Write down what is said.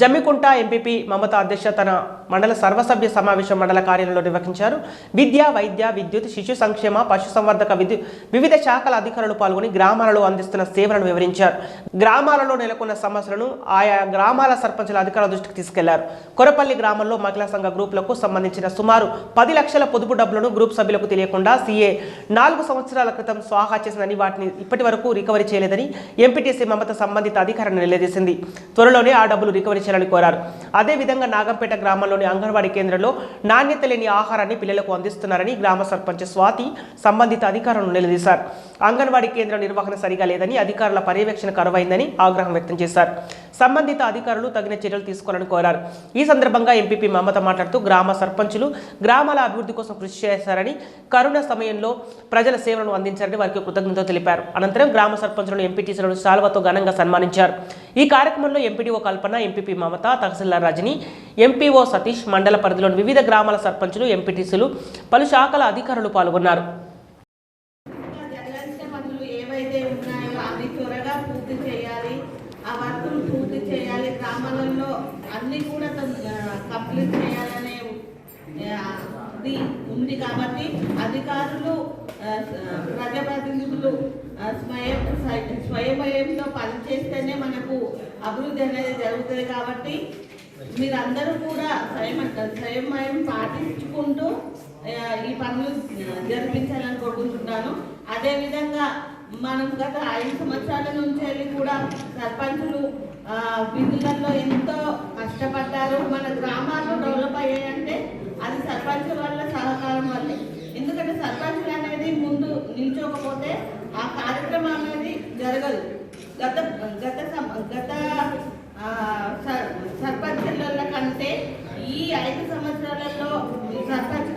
Jammikunta MPP మమత అధ్యక్షతన మండల సర్వసభ్య సమావేశం మండల కార్యాలయంలో నిర్వహించారు. విద్య వైద్య విద్యుత్ శిశు సంక్షేమ పశుసంవర్ధక విద్యు వివిధ శాఖల అధికారులు పాల్గొని గ్రామాలలో అందిస్తున్న సేవలను వివరించారు. గ్రామాలలో నెలకొన్న సమస్యలను ఆయా గ్రామాల సర్పంచుల అధికారుల దృష్టికి తీసుకెళ్ళారు. కొరపల్లి గ్రామంలో మహిళా సంఘ గ్రూపులకు సంబంధించిన సుమారు పది లక్షల పొదుపు డబ్బులను గ్రూప్ సభ్యులకు తెలియకుండా సీఏ నాలుగు సంవత్సరాల క్రితం స్వాహా చేసిందని వాటిని ఇప్పటి వరకు రికవరీ చేయలేదని ఎంపీటీసీ మమత సంబంధిత అధికారిని నిలదీసింది. త్వరలోనే ఆ డబ్బులు రికవరీ చేయాలని కోరారు. అదేవిధంగా నాగంపేట గ్రామంలోని అంగన్వాడీ కేంద్రంలో నాణ్యత లేని ఆహారాన్ని పిల్లలకు అందిస్తున్నారని గ్రామ సర్పంచ్ స్వాతి సంబంధిత అధికారులను నిలదీశారు. అంగన్వాడీ కేంద్రం నిర్వహణ సరిగా లేదని అధికారుల పర్యవేక్షణ కరువైందని ఆగ్రహం వ్యక్తం చేశారు. సంబంధిత అధికారులు తగిన చర్యలు తీసుకోవాలని కోరారు. ఈ సందర్భంగా ఎంపీపీ మమత మాట్లాడుతూ గ్రామ సర్పంచులు గ్రామాల అభివృద్ధి కోసం కృషి చేశారని కరోనా సమయంలో ప్రజల సేవలను అందించారని వారికి కృతజ్ఞతలు తెలిపారు. అనంతరం గ్రామ సర్పంచులను ఎంపీటీసీలను శాల్వతో ఘనంగా సన్మానించారు. ఈ కార్యక్రమంలో ఎంపీడీఓ కల్పన ఎంపీపీ మమత తహసీల్దార్ రజని ఎంపీఓ సతీష్ మండల పరిధిలోని వివిధ గ్రామాల సర్పంచులు ఎంపీటీసీలు పలు శాఖల అధికారులు పాల్గొన్నారు. ఏవైతే ఉన్నాయో అవి త్వరగా పూర్తి చేయాలి. ఆ వర్కులు పూర్తి చేయాలి. గ్రామాలలో అన్నీ కూడా కంప్లీట్ చేయాలనే ఆ, ఇది ఉంది కాబట్టి అధికారులు ఆ, ఆ, ప్రజాప్రతినిధులు స్వయం స్వయ- స్వయంతో పనిచేస్తేనే మనకు అభివృద్ధి అనేది జరుగుతుంది కాబట్టి మీరందరూ కూడా స్వయం స్వయం పాటించుకుంటూ ఈ పనులు జరిపించాలని కోరుకుంటున్నాను. అదేవిధంగా మనం గత ఐదు సంవత్సరాల నుంచి వెళ్ళి కూడా సర్పంచులు విధులలో ఎంతో కష్టపడ్డారు. మన గ్రామాలు డెవలప్ అయ్యాయంటే అది సర్పంచుల వల్ల సహకారం వల్లే. ఎందుకంటే సర్పంచులు అనేది ముందు నిల్చోకపోతే ఆ కార్యక్రమం అనేది జరగదు. గత గత సం- గత సర్పంచ్ కంటే ఈ ఐదు సంవత్సరాలలో సర్పంచ్